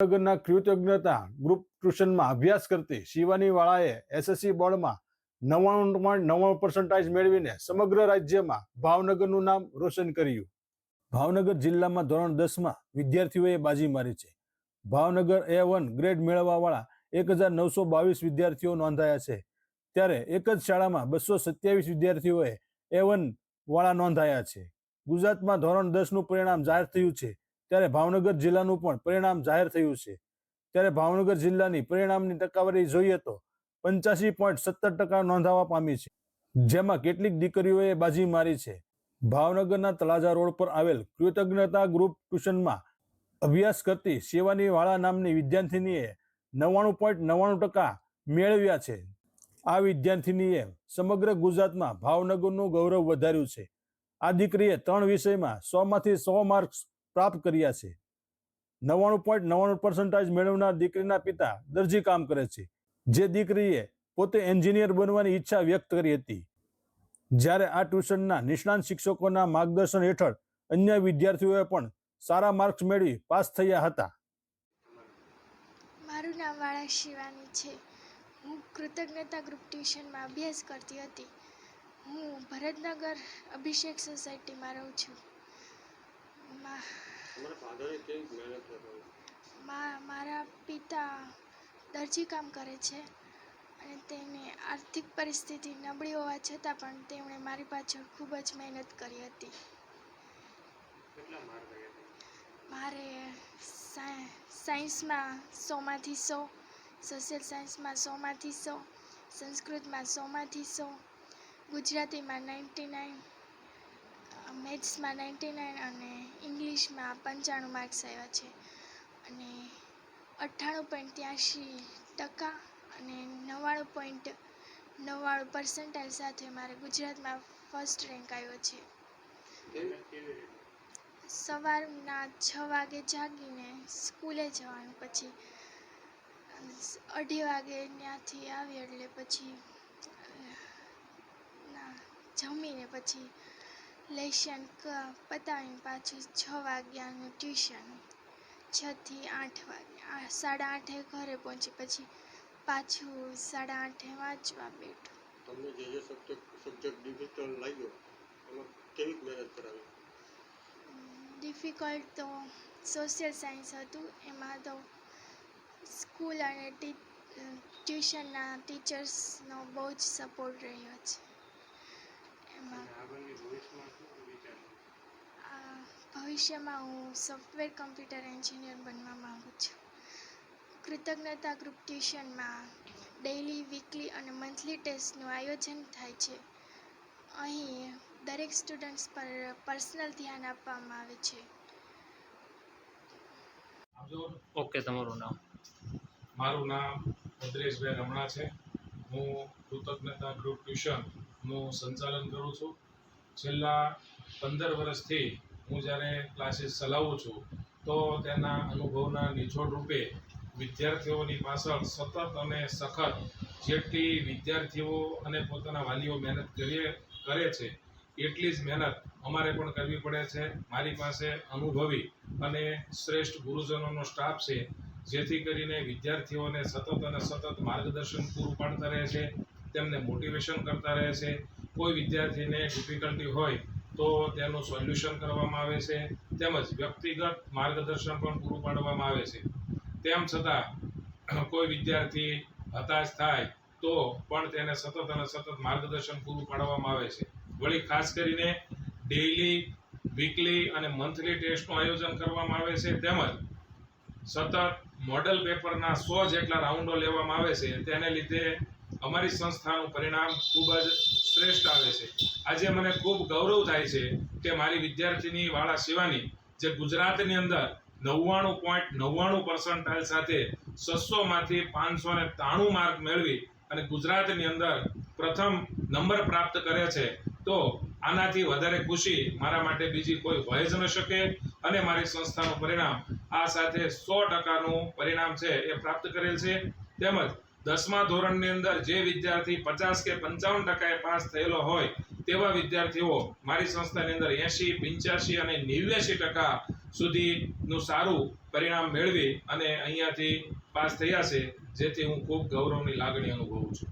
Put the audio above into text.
નગરના કૃતજ્ઞતા ગ્રુપ ટ્યુશનમાં અભ્યાસ કરતી શિવાની વાળાએ એસએસસી બોર્ડમાં નવ્વાણું પોઈન્ટ નવ્વાણું પર્સન્ટાઇજ મેળવીને સમગ્ર રાજ્યમાં ભાવનગરનું નામ રોશન કર્યું. ભાવનગર જિલ્લામાં ધોરણ દસમાં વિદ્યાર્થીઓએ બાજી મારી છે. ભાવનગર એ વન ગ્રેડ મેળવવાવાળા એક હજાર નવસો બાવીસ વિદ્યાર્થીઓ નોંધાયા છે. ત્યારે એક જ શાળામાં બસો સત્યાવીસ વિદ્યાર્થીઓએ એ વન વાળા નોંધાયા છે. ગુજરાતમાં ધોરણ દસનું પરિણામ જાહેર થયું છે. ત્યારે ભાવનગર જિલ્લાનું પણ પરિણામ જાહેર થયું છે. ત્યારે ભાવનગર જિલ્લાની પરિણામની ટકાવારી જોઈએ તો પંચ્યાસી પોઈન્ટ સત્તર ટકા નોંધાવા પામી છે. જેમાં કેટલીક દીકરીઓએ બાજી મારી છે. ભાવનગરના તળાજા રોડ પર આવેલ કૃતજ્ઞતા ગ્રુપ ટ્યુશનમાં અભ્યાસ કરતી સેવાની વાળા નામની વિદ્યાર્થિનીએ નવ્વાણું પોઈન્ટ નવ્વાણું ટકા મેળવ્યા છે. આ વિદ્યાર્થિનીએ સમગ્ર ગુજરાતમાં ભાવનગરનું ગૌરવ વધાર્યું છે. આ દીકરીએ ત્રણ વિષયમાં સો માંથી સો માર્ક્સ પ્રાપ્ત કર્યા છે. નવ્વાણું પોઈન્ટ નવ્વાણું પર્સન્ટાઇજ મેળવનાર દીકરીના પિતા દરજી કામ કરે છે. જે દીકરીએ પોતે એન્જિનિયર બનવાની ઈચ્છા વ્યક્ત કરી હતી. જ્યારે આ ટ્યુશનના નિષ્ણાંત શિક્ષકોના માર્ગદર્શન હેઠળ અન્ય વિદ્યાર્થીઓએ પણ સારા માર્ક્સ મેળવી પાસ થયા હતા. મારું નામ વાળા શિવાની છે. હું કૃતજ્ઞતા ગ્રુપ ટ્યુશનમાં અભ્યાસ કરતી હતી. હું ભરતનગર અભિષેક સોસાયટીમાં રહું છું. મારા પિતા દરજી કામ કરે છે અને તેની આર્થિક પરિસ્થિતિ નબળી હોવા છતાં પણ તેમણે મારી પાછળ ખૂબ જ મહેનત કરી હતા. મારે સાયન્સમાં સોમાંથી સો સોશિયલ સાયન્સમાં સોમાંથી સો સંસ્કૃતમાં સોમાંથી સો ગુજરાતીમાં નાઇન્ટી નાઇન મેથ્સમાં નાઇન્ટી નાઇન અને ઇંગ્લિશમાં પંચાણું માર્ક્સ આવ્યા છે. અને અઠ્ઠાણું પોઈન્ટ ત્યાંશી ટકા અને નવ્વાણું પોઈન્ટ નવ્વાણું પર્સન્ટાઇલ સાથે મારે ગુજરાતમાં ફર્સ્ટ રેન્ક આવ્યો છે. સવારના છ વાગે જાગીને સ્કૂલે જવાનું, પછી અઢી વાગે ત્યાંથી આવી એટલે પછી જમીને પછી લેશન ક પતાવીને પાછું છ વાગ્યાનું ટ્યુશન. છથી આઠ વાગ્યા. સાડા આઠે ઘરે પહોંચી પછી પાછું સાડા આઠે વાંચવા બેઠું. તમને જે જે સબ્જેક્ટ સબ્જેક્ટ ડિફિકલ્ટ લાગ્યો એમાં કેવી મહેનત કરાવી? ડિફિકલ્ટ તો સોશિયલ સાયન્સ હતું. એમાં તો સ્કૂલ અને ટ્યુશનના ટીચર્સનો બહુ જ સપોર્ટ રહ્યો છે. ભવિષ્યમાં આ ભવિષ્યમાં હું સોફ્ટવેર કમ્પ્યુટર એન્જિનિયર બનવા માગું છું. કૃતજ્ઞતા ગ્રુપ ટ્યુશનમાં ડેઇલી વીકલી અને મંથલી ટેસ્ટનું આયોજન થાય છે. અહીં દરેક સ્ટુડન્ટ્સ પર પર્સનલ ધ્યાન આપવામાં આવે છે. ઓકે તમારું નામ? મારું નામ ભદ્રેશભાઈ રમણા છે. હું કૃતજ્ઞતા ગ્રુપ ટ્યુશનનું સંચાલન કરું છું. છેલ્લા પંદર વર્ષથી હું જ્યારે ક્લાસીસ ચલાવું છું, તો તેના અનુભવના નિચોડ રૂપે વિદ્યાર્થીઓની પાછળ સતત અને સખત જેટલી વિદ્યાર્થીઓ અને પોતાના વાલીઓ મહેનત કરીએ, કરે છે, એટલી જ મહેનત અમારે પણ કરવી પડે છે. મારી પાસે અનુભવી અને શ્રેષ્ઠ ગુરુજનોનો સ્ટાફ છે, જેથી કરીને વિદ્યાર્થીઓને સતત અને સતત માર્ગદર્શન પૂરું પાડતા રહે છે. તેમને મોટિવેશન કરતા રહે છે. કોઈ વિદ્યાર્થીને ડિફિકલ્ટી હોય તો તેનું સોલ્યુશન કરવામાં આવે છે. તેમજ વ્યક્તિગત માર્ગદર્શન પણ પૂરું પાડવામાં આવે છે. તેમ છતાં, કોઈ વિદ્યાર્થી હતાશ થાય તો પણ તેને સતત અને સતત માર્ગદર્શન પૂરું પાડવામાં આવે છે. વળી ખાસ કરીને ડેઇલી વીકલી અને મંથલી ટેસ્ટનું આયોજન કરવામાં આવે છે. તેમજ સતત મોડલ પેપરના સો જેટલા રાઉન્ડો લેવામાં આવે છે. તેને લીધે અમારી સંસ્થાનું પરિણામ ખૂબ જ શ્રેષ્ઠ આવે છે. આજે મને ખૂબ ગૌરવ થાય છે કે મારી વિદ્યાર્થીની વાળા શિવાની જે ગુજરાતની અંદર નવ્વાણું પોઈન્ટ નવ્વાણું પર્સન્ટાઇલ સાથે છસોમાંથી પાંચસો ને ત્રાણું માર્ક મેળવી અને ગુજરાતની અંદર પ્રથમ નંબર પ્રાપ્ત કરે છે, તો આનાથી વધારે ખુશી મારા માટે બીજી કોઈ હોય જ ન શકે અને મારી સંસ્થાનું પરિણામ આ સાથે સો ટકાનું પરિણામ છે એ પ્રાપ્ત કરેલ છે. તેમજ દસમા ધોરણની અંદર જે વિદ્યાર્થી પચાસ કે પંચાવન ટકાએ પાસ થયેલો હોય તેવા વિદ્યાર્થીઓ મારી સંસ્થાની અંદર એંશી પંચ્યાસી અને નેવ્યાસી ટકા સુધીનું સારું પરિણામ મેળવી અને અહીંયાથી પાસ થયા છે, જેથી હું ખૂબ ગૌરવની લાગણી અનુભવું છું.